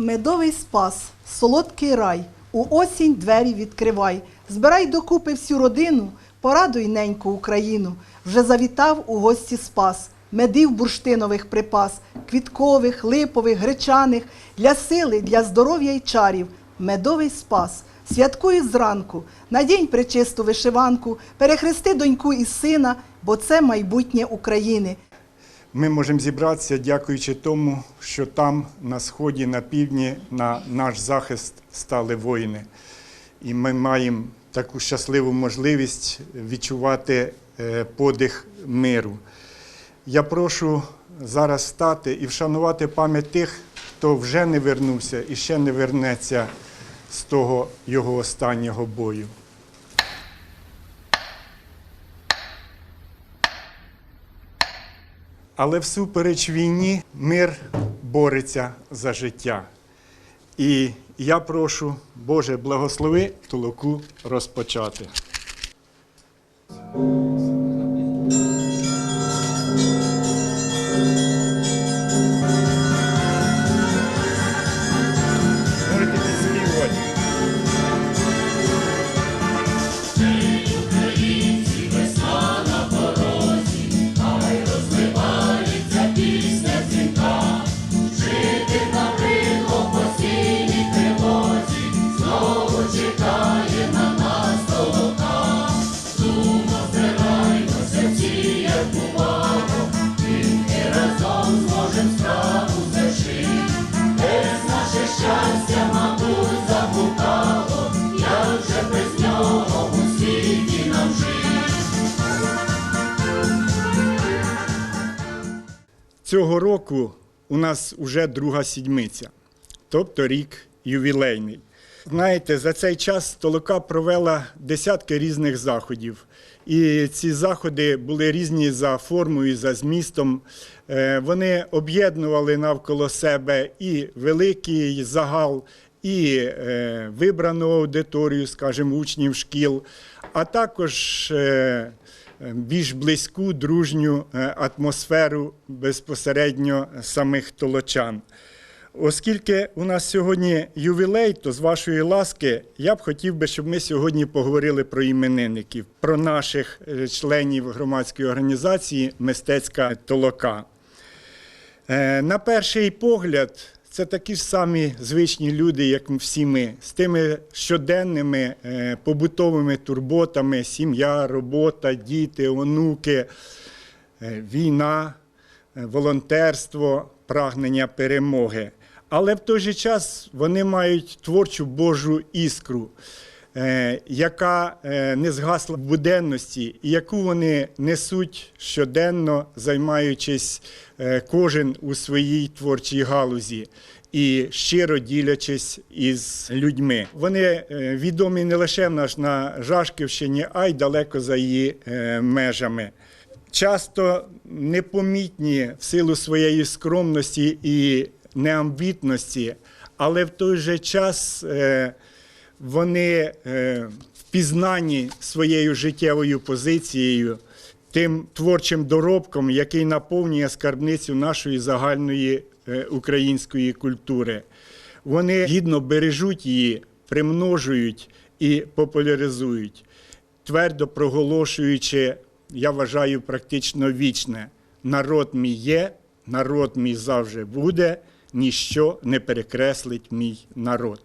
Медовий спас, солодкий рай, у осінь двері відкривай. Збирай докупи всю родину, порадуй неньку Україну. Вже завітав у гості спас, медів бурштинових припас, квіткових, липових, гречаних, для сили, для здоров'я й чарів. Медовий спас. Святкуй зранку, надінь причисту вишиванку, перехрести доньку і сина, бо це майбутнє України. Ми можемо зібратися, дякуючи тому, що там, на сході, на півдні, на наш захист стали воїни. І ми маємо таку щасливу можливість відчувати е, подих миру. Я прошу зараз стати і вшанувати пам'ять тих, хто вже не вернувся і ще не вернеться з того його останнього бою. Але всупереч війні мир бореться за життя. І я прошу, Боже, благослови толоку розпочати. Цього року у нас вже друга сідмиця, тобто рік ювілейний. Знаєте, за цей час Толока провела десятки різних заходів. І ці заходи були різні за формою, за змістом. Е, Вони об'єднували навколо себе і великий загал, і е, вибрану аудиторію, скажімо, учнів шкіл, а також е, більш близьку дружню е, атмосферу безпосередньо самих толочан. Оскільки у нас сьогодні ювілей, то з вашої ласки я б хотів би, щоб ми сьогодні поговорили про іменинників, про наших е, членів громадської організації Мистецька толока. Е, На перший погляд, це такі ж самі звичні люди, як всі ми, з тими щоденними е, побутовими турботами: сім'я, робота, діти, онуки, е, війна, е, волонтерство, прагнення перемоги. Але в той же час вони мають творчу Божу іскру, яка е, не згасла в буденності, і яку вони несуть щоденно, займаючись е, кожен у своїй творчій галузі. І щиро ділячись із людьми. Вони е, відомі не лише в нас на Жашківщині, а й далеко за її е, межами часто непомітні в силу своєї скромності і неамбітності, але в той же час е, вони е, впізнані своєю життєвою позицією, тим творчим доробком, який наповнює скарбницю нашої загальної е, української культури. Вони гідно бережуть її, примножують і популяризують твердо проголошуючи, я вважаю, практично вічне: народ мій є, народ мій завжди буде, ніщо не перекреслить мій народ.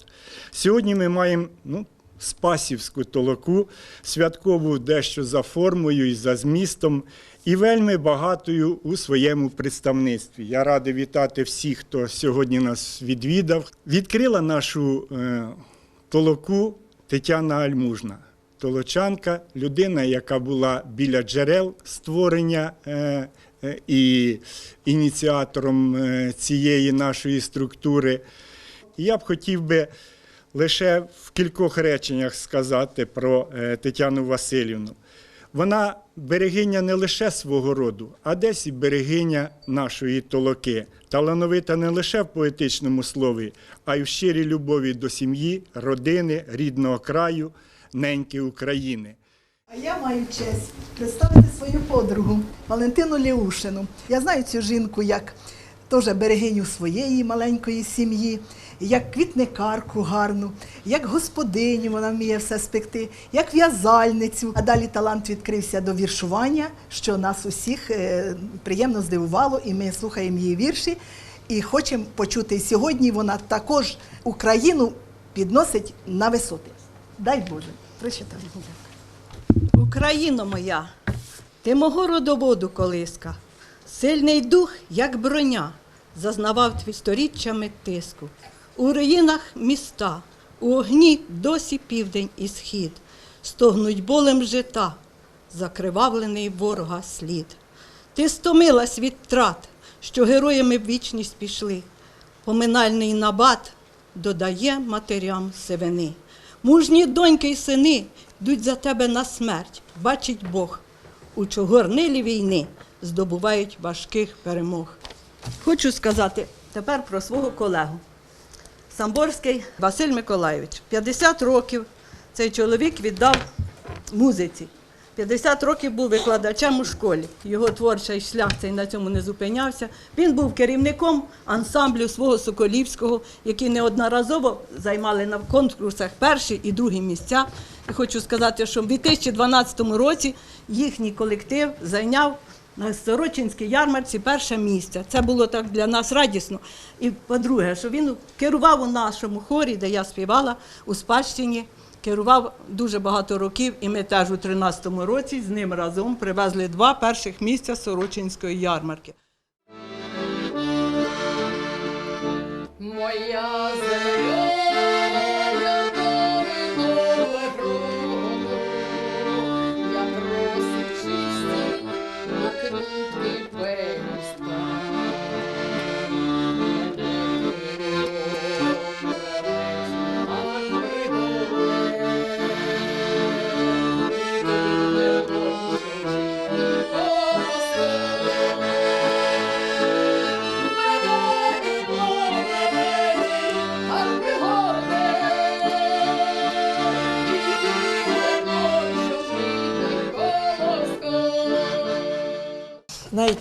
Сьогодні ми маємо ну, Спасівську толоку, святкову дещо за формою і за змістом, і вельми багатою у своєму представництві. Я радий вітати всіх, хто сьогодні нас відвідав. Відкрила нашу е, толоку Тетяна Альмужна. Толочанка, людина, яка була біля джерел створення е, е, і ініціатором е, цієї нашої структури. Я б хотів би лише в кількох реченнях сказати про Тетяну Васильівну. Вона берегиня не лише свого роду, а десь і берегиня нашої толоки, талановита не лише в поетичному слові, а й в щирій любові до сім'ї, родини, рідного краю, неньки України. А я маю честь представити свою подругу Валентину Леушину. Я знаю цю жінку як теж берегиню своєї маленької сім'ї, як квітникарку гарну, як господиню вона вміє все спекти, як в'язальницю. А далі талант відкрився до віршування, що нас усіх е, приємно здивувало, і ми слухаємо її вірші. І хочемо почути сьогодні. Вона також Україну підносить на висоти. Дай Боже, прочитай. Україно моя, ти мого родоводу колиска, сильний дух, як броня, зазнавав твій сторіччями тиску. У руїнах міста, у огні досі південь і схід, стогнуть болем жита, закривавлений ворога слід. Ти стомилась від трат, що героями в вічність пішли. Поминальний набат додає матерям сивини. Мужні доньки й сини йдуть за тебе на смерть, бачить Бог. У чогорнилі війни здобувають важких перемог. Хочу сказати тепер про свого колегу. Самборський Василь Миколайович. 50 років цей чоловік віддав музиці. 50 років був викладачем у школі. Його творчий шлях цей на цьому не зупинявся. Він був керівником ансамблю свого Соколівського, які неодноразово займали на конкурсах перші і другі місця. І хочу сказати, що в 2012 році їхній колектив зайняв на Сорочинській ярмарці перше місце. Це було так для нас радісно. І по-друге, що він керував у нашому хорі, де я співала у спадщині. Керував дуже багато років, і ми теж у 2013 році з ним разом привезли два перших місця Сорочинської ярмарки. Моя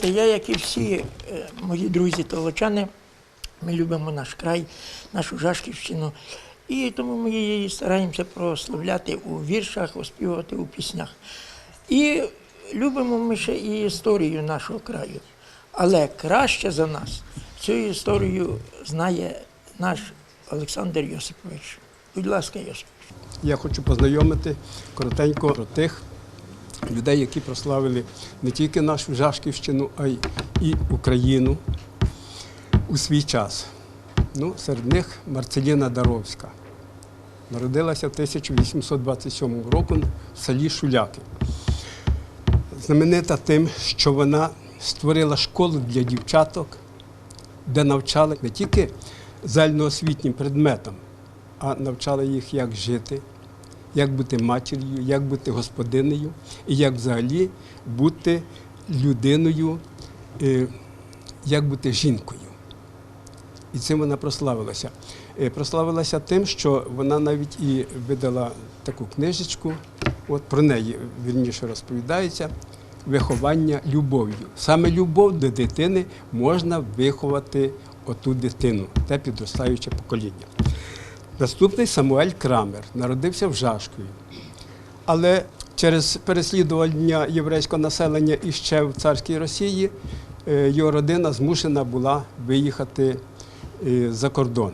Знаєте, я, як і всі е, мої друзі толочани, ми любимо наш край, нашу Жашківщину. І тому ми її стараємося прославляти у віршах, оспівувати у піснях. І любимо ми ще і історію нашого краю. Але краще за нас цю історію знає наш Олександр Йосипович. Будь ласка, Йосипович. Я хочу познайомити коротенько про тих людей, які прославили не тільки нашу Жашківщину, а й і Україну у свій час. Ну, серед них Марцеліна Даровська. Народилася в 1827 році в селі Шуляки. Знаменита тим, що вона створила школу для дівчаток, де навчали не тільки загальноосвітнім предметам, а навчали їх, як жити, як бути матір'ю, як бути господинею і як взагалі бути людиною, е, як бути жінкою. І цим вона прославилася. Е, Прославилася тим, що вона навіть і видала таку книжечку, от про неї вірніше розповідається. Виховання любов'ю. Саме любов до дитини можна виховати оту дитину, те підростаюче покоління. Наступний Самуель Крамер народився в Жашкові. Але через переслідування єврейського населення іще в царській Росії е, його родина змушена була виїхати е, за кордон.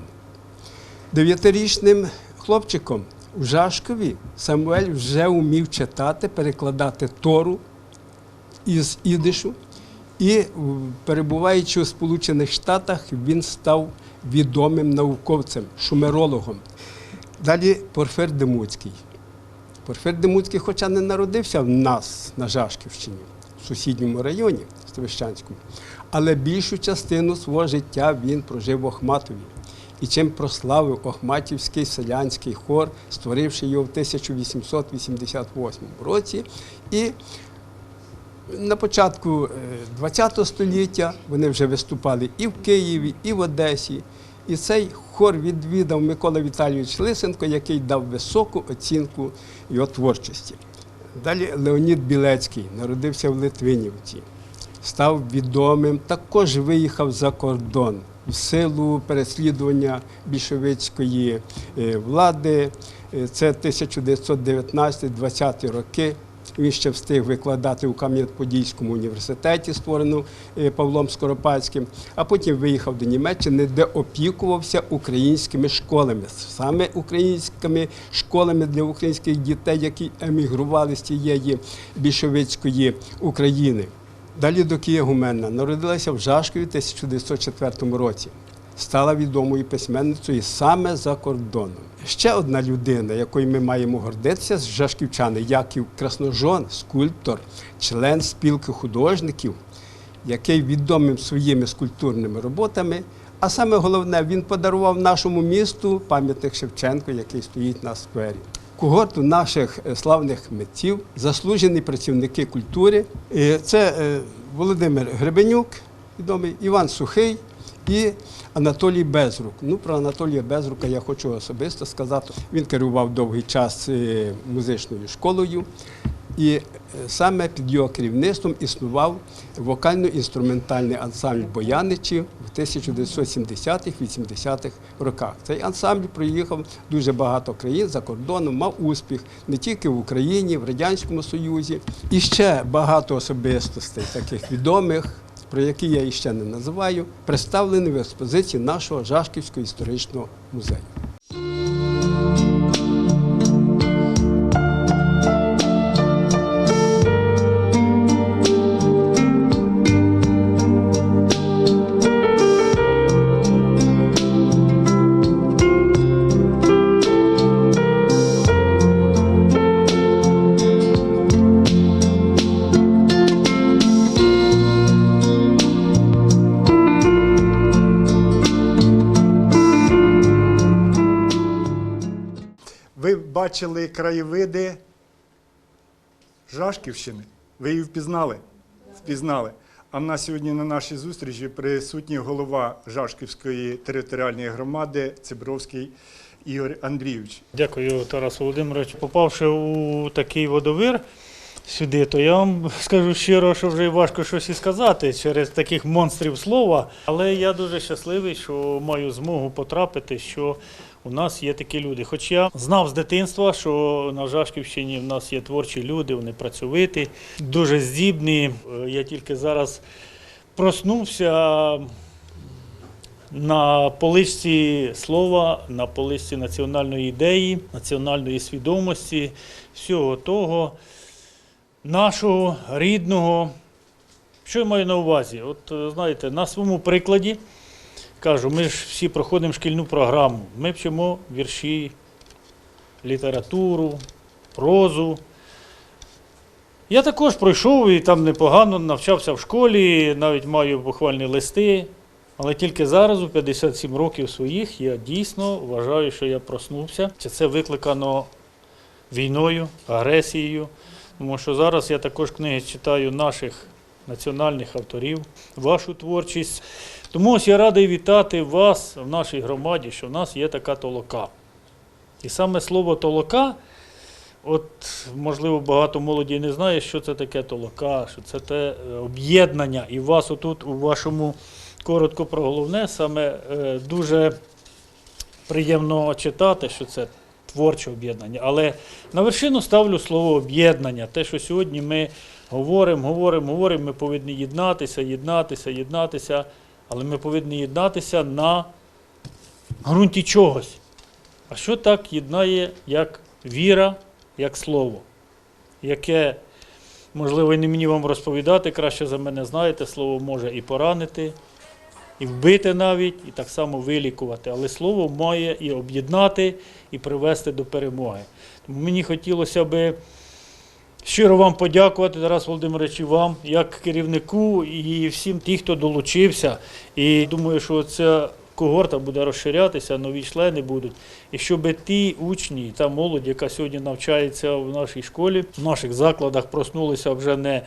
Дев'ятирічним хлопчиком у Жашкові Самуель вже вмів читати, перекладати Тору із ідишу. І перебуваючи у Сполучених Штатах, він став відомим науковцем, шумерологом. Далі Порфир Демуцький. Порфир Демуцький, хоча не народився в нас на Жашківщині, в сусідньому районі Ставищанському, але більшу частину свого життя він прожив в Охматові. І чим прославив Охматівський селянський хор, створивши його в 1888 році. І на початку ХХ століття вони вже виступали і в Києві, і в Одесі. І цей хор відвідав Микола Віталійович Лисенко, який дав високу оцінку його творчості. Далі Леонід Білецький народився в Литвинівці. став відомим, також виїхав за кордон в силу переслідування більшовицької е, влади. Е, Це 1919-20 роки. Він ще встиг викладати у Кам'янець-Подільському університеті, створеному е, Павлом Скоропадським, а потім виїхав до Німеччини, де опікувався українськими школами, саме українськими школами для українських дітей, які емігрували з тієї більшовицької України. Далі до Києва народилася в Жашкові в 1904 році. Стала відомою письменницею саме за кордоном. Ще одна людина, якою ми маємо гордитися, з Жашківчани, Яків Красножон, скульптор, член спілки художників, який відомим своїми скульптурними роботами. А саме головне, він подарував нашому місту пам'ятник Шевченко, який стоїть на сквері. Когорту наших е, славних митців, заслужені працівники культури. Е, Це е, Володимир Гребенюк, відомий, Іван Сухий і Анатолій Безрук. Ну, про Анатолія Безрука я хочу особисто сказати. Він керував довгий час е, музичною школою. І е, саме під його керівництвом існував вокально-інструментальний ансамбль Бояничі в 1970-80-х роках. Цей ансамбль проїхав дуже багато країн за кордоном, мав успіх не тільки в Україні, в Радянському Союзі. І ще багато особистостей, таких відомих, про які я іще не називаю, представлені в експозиції нашого Жашківського історичного музею. Краєвиди Жашківщини. Ви її впізнали? Впізнали. А в нас сьогодні на нашій зустрічі присутній голова Жашківської територіальної громади Цибровський Ігор Андрійович. Дякую, Тарас Володимирович. Попавши у такий водовир сюди, то я вам скажу щиро, що вже важко щось і сказати через таких монстрів слова. Але я дуже щасливий, що маю змогу потрапити, що у нас є такі люди. Хоч я знав з дитинства, що на Жашківщині в нас є творчі люди, вони працьовиті, дуже здібні. Е, Я тільки зараз проснувся на поличці слова, на поличці національної ідеї, національної свідомості, всього того нашого рідного. Що я маю на увазі? От е, знаєте, на своєму прикладі кажу, ми ж всі проходимо шкільну програму. Ми вчимо вірші, літературу, прозу. Я також пройшов і там непогано навчався в школі, навіть маю похвальні листи. Але тільки зараз, у 57 років своїх, я дійсно вважаю, що я проснувся. Чи це викликано війною, агресією. Тому що зараз я також книги читаю наших національних авторів, вашу творчість. Тому ось я радий вітати вас в нашій громаді, що в нас є така толока. І саме слово толока, от можливо, багато молоді не знає, що це таке толока, що це те е, об'єднання. І вас отут у вашому коротко про головне, саме е, дуже приємно читати, що це творче об'єднання. Але на вершину ставлю слово об'єднання. Те, що сьогодні ми говоримо, говоримо, говоримо, ми повинні єднатися, єднатися, єднатися, але ми повинні єднатися на ґрунті чогось. А що так єднає, як віра, як слово, яке, можливо, і не мені вам розповідати, краще за мене знаєте, слово може і поранити, і вбити навіть, і так само вилікувати. Але слово має і об'єднати, і привести до перемоги. Тому мені хотілося би щиро вам подякувати, Тарас Володимирович, і вам, як керівнику, і всім тим, хто долучився. І думаю, що ця когорта буде розширятися, нові члени будуть. І щоб ті учні, та молодь, яка сьогодні навчається в нашій школі, в наших закладах проснулися вже не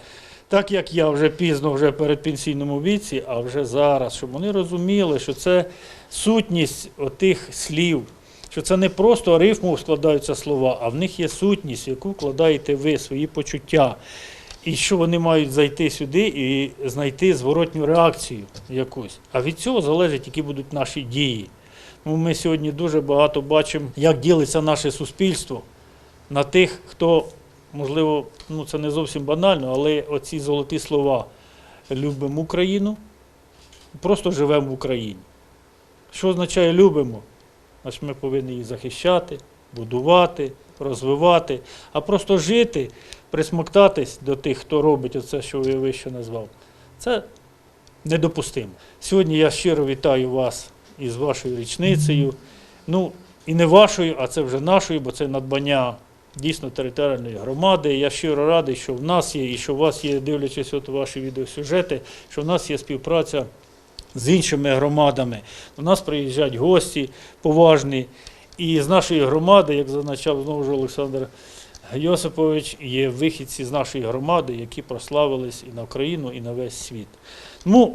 так, як я вже пізно, вже перед пенсійному віці, а вже зараз, щоб вони розуміли, що це сутність отих слів, що це не просто рифму складаються слова, а в них є сутність, яку вкладаєте ви, свої почуття. І що вони мають зайти сюди і знайти зворотню реакцію якусь. А від цього залежить, які будуть наші дії. Ну, ми сьогодні дуже багато бачимо, як ділиться наше суспільство на тих, хто, можливо, ну це не зовсім банально, але оці золоті слова любимо Україну, просто живемо в Україні. Що означає любимо? Значить, ми повинні її захищати, будувати, розвивати, а просто жити, присмоктатись до тих, хто робить оце, що я вище назвав. Це недопустимо. Сьогодні я щиро вітаю вас із вашою річницею. Ну, і не вашою, а це вже нашою, бо це надбання дійсно територіальної громади. Я щиро радий, що в нас є і що у вас є, дивлячись от ваші відеосюжети, що в нас є співпраця з іншими громадами. До нас приїжджають гості поважні. І з нашої громади, як зазначав знову ж Олександр Йосипович, є вихідці з нашої громади, які прославились і на Україну, і на весь світ. Ну,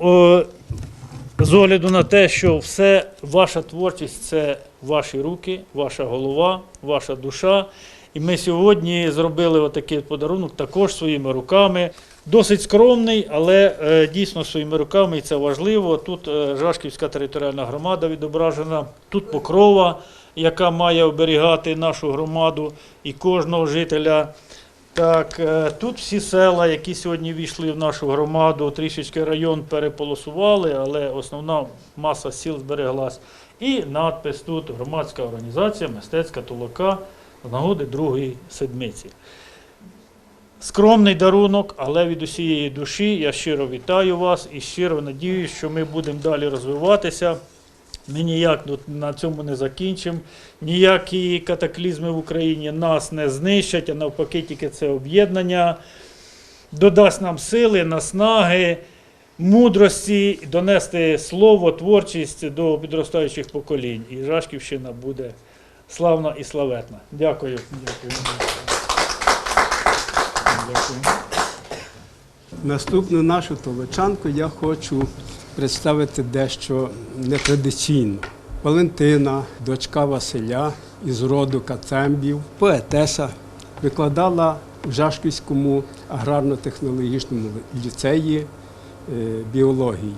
е, з огляду на те, що все ваша творчість це ваші руки, ваша голова, ваша душа. І ми сьогодні зробили отакий подарунок також своїми руками. Досить скромний, але е, дійсно своїми руками, і це важливо. Тут е, Жашківська територіальна громада відображена, тут покрова, яка має оберігати нашу громаду і кожного жителя. Так, е, тут всі села, які сьогодні війшли в нашу громаду, трішечки район переполосували, але основна маса сіл збереглась. І надпис тут громадська організація Мистецька толока з нагоди другої седмиці. Скромний дарунок, але від усієї душі я щиро вітаю вас і щиро надіюсь, що ми будемо далі розвиватися. Ми ніяк на цьому не закінчимо. Ніякі катаклізми в Україні нас не знищать, а навпаки, тільки це об'єднання додасть нам сили, наснаги, мудрості донести слово, творчість до підростаючих поколінь. І Жашківщина буде славна і славетна. Дякую. Дякую. Наступну нашу толочанку я хочу представити дещо нетрадиційно. Валентина, дочка Василя із роду Кацембів, поетеса, викладала в Жашківському аграрно-технологічному ліцеї е, біологію.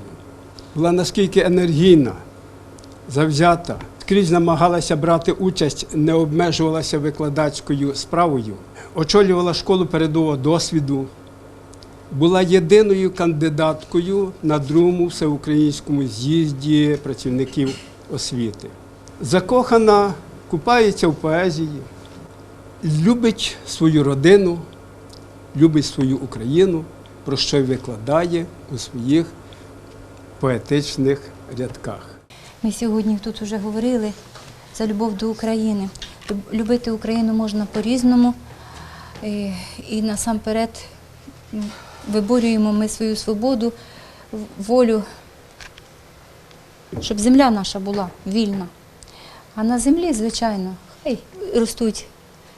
Була наскільки енергійна, завзята, скрізь намагалася брати участь, не обмежувалася викладацькою справою, очолювала школу передового досвіду, була єдиною кандидаткою на другому всеукраїнському з'їзді працівників освіти. Закохана, купається в поезії, любить свою родину, любить свою Україну, про що й викладає у своїх поетичних рядках. Ми сьогодні тут вже говорили за любов до України. Любити Україну можна по-різному. І, і насамперед виборюємо ми свою свободу, волю, щоб земля наша була вільна. А на землі, звичайно, хай ростуть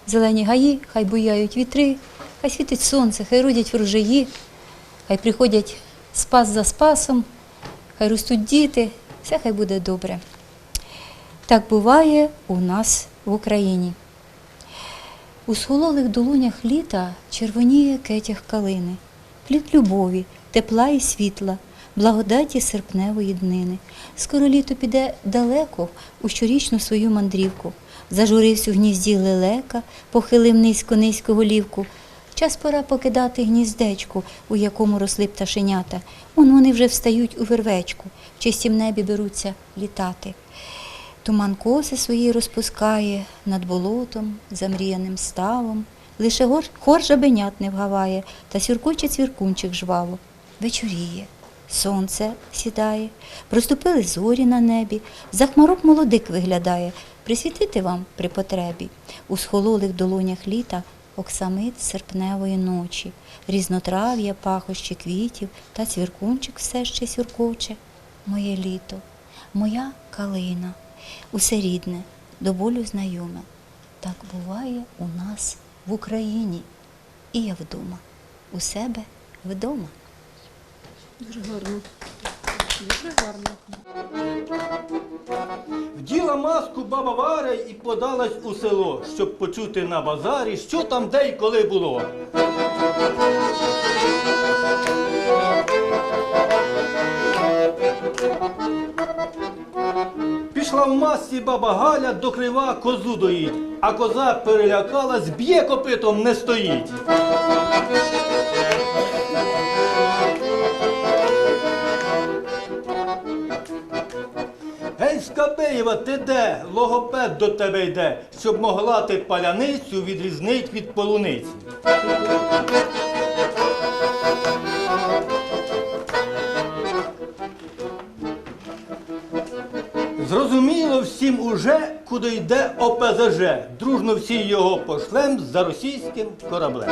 зелені гаї, хай буяють вітри, хай світить сонце, хай родять врожаї, хай приходять спас за спасом, хай ростуть діти, все хай буде добре. Так буває у нас в Україні. У схололих долонях літа червоніє кетях калини, плід любові, тепла і світла, благодаті серпневої днини. Скоро літо піде далеко у щорічну свою мандрівку. Зажурився в гнізді лелека, похилив низько низько голівку. Час пора покидати гніздечку, у якому росли пташенята. Он вони вже встають у вервечку, в чистім небі беруться літати. Туман коси свої розпускає над болотом, замріяним ставом. Лише гор, хор жабенят не вгаває, та сюркоче цвіркунчик жваво. Вечоріє, сонце сідає, проступили зорі на небі, за хмарок молодик виглядає, присвітити вам при потребі. У схололих долонях літа оксамит серпневої ночі, різнотрав'я, пахощі квітів та цвіркунчик все ще сюркоче. Моє літо, моя калина, усе рідне, до болю знайоме. Так буває у нас в Україні. І я вдома, у себе вдома. Дуже гарно. Вділа маску баба Варя і подалась у село, щоб почути на базарі, що там де й коли було. Пішла в масці баба Галя до крива козу доїть, а коза перелякалась, б'є копитом не стоїть. Гей, Скабеєва, ти де? Логопед до тебе йде, щоб могла ти паляницю відрізнить від полуниці. Зрозуміло всім уже, куди йде ОПЗЖ. Дружно всі його пошлем за російським кораблем.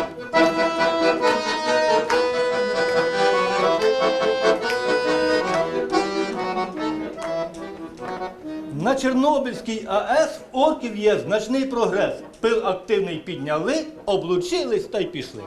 На Чорнобильській АЕС в орків є значний прогрес. Пил активний підняли, облучились та й пішли.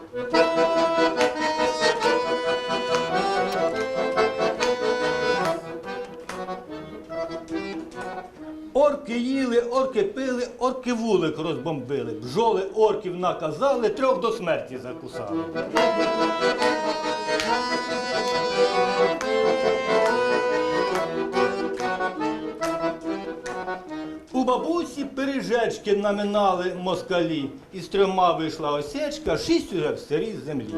Орки їли, орки пили, орки вулик розбомбили. Бжоли орків наказали, трьох до смерті закусали. Бабусі пиріжечки наминали москалі, і з трьома вийшла осечка, шість уже в сирій землі.